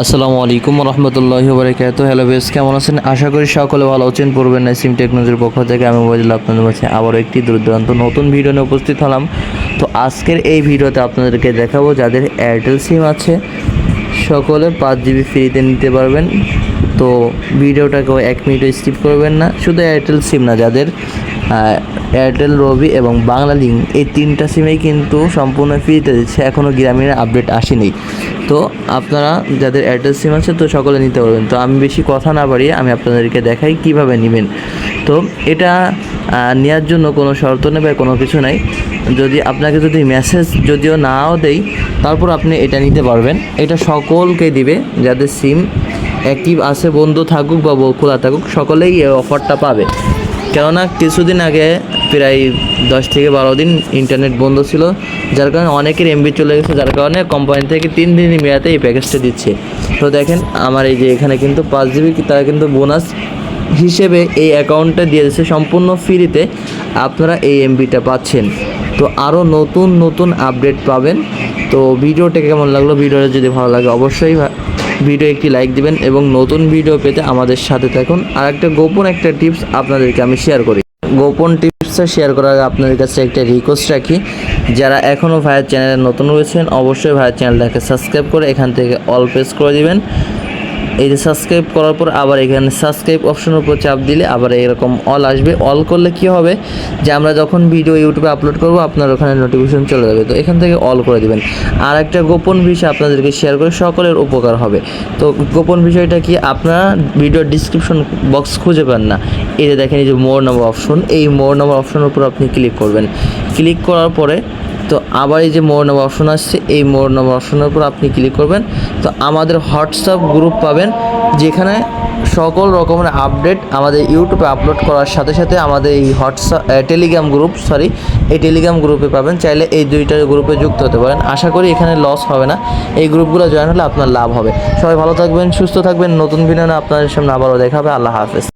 আসসালামু আলাইকুম রহমতুল্লাহি বারকাত হ্যালো বেস কেমন আছেন? আশা করি সকলে ভালো আছেন। পূর্বের নাই সিম টেকনোলজির পক্ষ থেকে আমি মোবাইল আপনাদের কাছে আবারও একটি দুর্দান্ত নতুন ভিডিও নিয়ে উপস্থিত হলাম। তো আজকের এই ভিডিওতে আপনাদেরকে দেখাবো যাদের এয়ারটেল সিম আছে। সকলে পাঁচ জিবি ফ্রিতে নিতে পারবেন। তো ভিডিওটাকেও এক মিনিটও স্কিপ করবেন না। শুধু এয়ারটেল সিম না, যাদের এয়ারটেল রবি এবং বাংলা লিঙ্ক এই তিনটা সিমেই কিন্তু সম্পূর্ণ ফ্রিতে দিচ্ছে। এখনও গ্রামীণের আপডেট আসেনি। তো আপনারা যাদের এয়ারটেল সিম আছে তো সকলে নিতে পারবেন। তো আমি বেশি কথা না বাড়িয়ে আমি আপনাদেরকে দেখাই কীভাবে নেবেন। তো এটা নেওয়ার জন্য কোনো শর্ত নেই বা কোনো কিছু নাই। যদি আপনাকে যদি মেসেজ যদিও নাও দেই, তারপর আপনি এটা নিতে পারবেন। এটা সকলকে দিবে। যাদের সিম অ্যাক্টিভ আছে, বন্ধ থাকুক বা খোলা থাকুক, সকলেই এই অফারটা পাবে। কেননা কিছুদিন আগে প্রায় দশ থেকে বারো দিন ইন্টারনেট বন্ধ ছিল, যার কারণে অনেকের এমবি চলে গেছে, যার কারণে কোম্পানি থেকে তিন দিনই মেয়াদে এই প্যাকেজটা দিচ্ছে। তো দেখেন, আমার এই যে এখানে কিন্তু পাঁচ জিবি তারা কিন্তু বোনাস হিসেবে এই অ্যাকাউন্টটা দিয়ে দিচ্ছে সম্পূর্ণ ফ্রিতে আপনারা এই এমবিটা পাচ্ছেন। তো আরও নতুন নতুন আপডেট পাবেন। তো ভিডিওটা কেমন লাগল? ভিডিওটা যদি ভালো লাগে অবশ্যই ভিডিও একটি লাইক দিবেন এবং নতুন ভিডিও পেতে আমাদের সাথে থাকুন। আর একটা গোপন একটা টিপস আপনাদেরকে আমি শেয়ার করি। গোপন টিপসটা শেয়ার করার আগে আপনাদের কাছে একটা রিকোয়েস্ট রাখি। যারা এখনও ভাইয়ের চ্যানেলে নতুন রয়েছেন, অবশ্যই ভাইয়ের চ্যানেলটাকে সাবস্ক্রাইব করে এখান থেকে অল প্রেস করে দিবেন। এই যে সাবস্ক্রাইব করার পর আবার এখানে সাবস্ক্রাইব অপশনের উপর চাপ দিলে আবার এরকম অল আসবে। অল করলে কি হবে? যে আমরা যখন ভিডিও ইউটিউবে আপলোড করব, আপনার ওখানে নোটিফিকেশন চলে যাবে। তো এখান থেকে অল করে দিবেন। আর একটা গোপন বিষয় আপনাদেরকে শেয়ার করে সকলের উপকার হবে। তো গোপন বিষয়টা কি? আপনারা ভিডিওর ডিসক্রিপশন বক্স খুঁজে পান না। এই যে দেখেন, এই যে মোর নাম্বার অপশন এই মোর নাম্বার অপশনের উপর আপনি ক্লিক করবেন। ক্লিক করার পরে তো আবার এই যে মোর অপশন আসছে, এই মোর নাম্বার অপশনের উপর আপনি ক্লিক করবেন। তো আমাদের হোয়াটসঅ্যাপ গ্রুপ পাবেন, যেখানে সকল রকমের আপডেট আমাদের ইউটিউবে আপলোড করার সাথে সাথে আমাদের এই হোয়াটসঅ্যাপ টেলিগ্রাম গ্রুপ সরি এই টেলিগ্রাম গ্রুপে পাবেন। চাইলে এই দুইটা গ্রুপে যুক্ত হতে পারেন। আশা করি এখানে লস হবে না। এই গ্রুপগুলো জয়েন হলে আপনার লাভ হবে। সবাই ভালো থাকবেন, সুস্থ থাকবেন। নতুন ভিডিও আপনাদের সামনে আবারও দেখা হবে। আল্লাহ হাফেজ।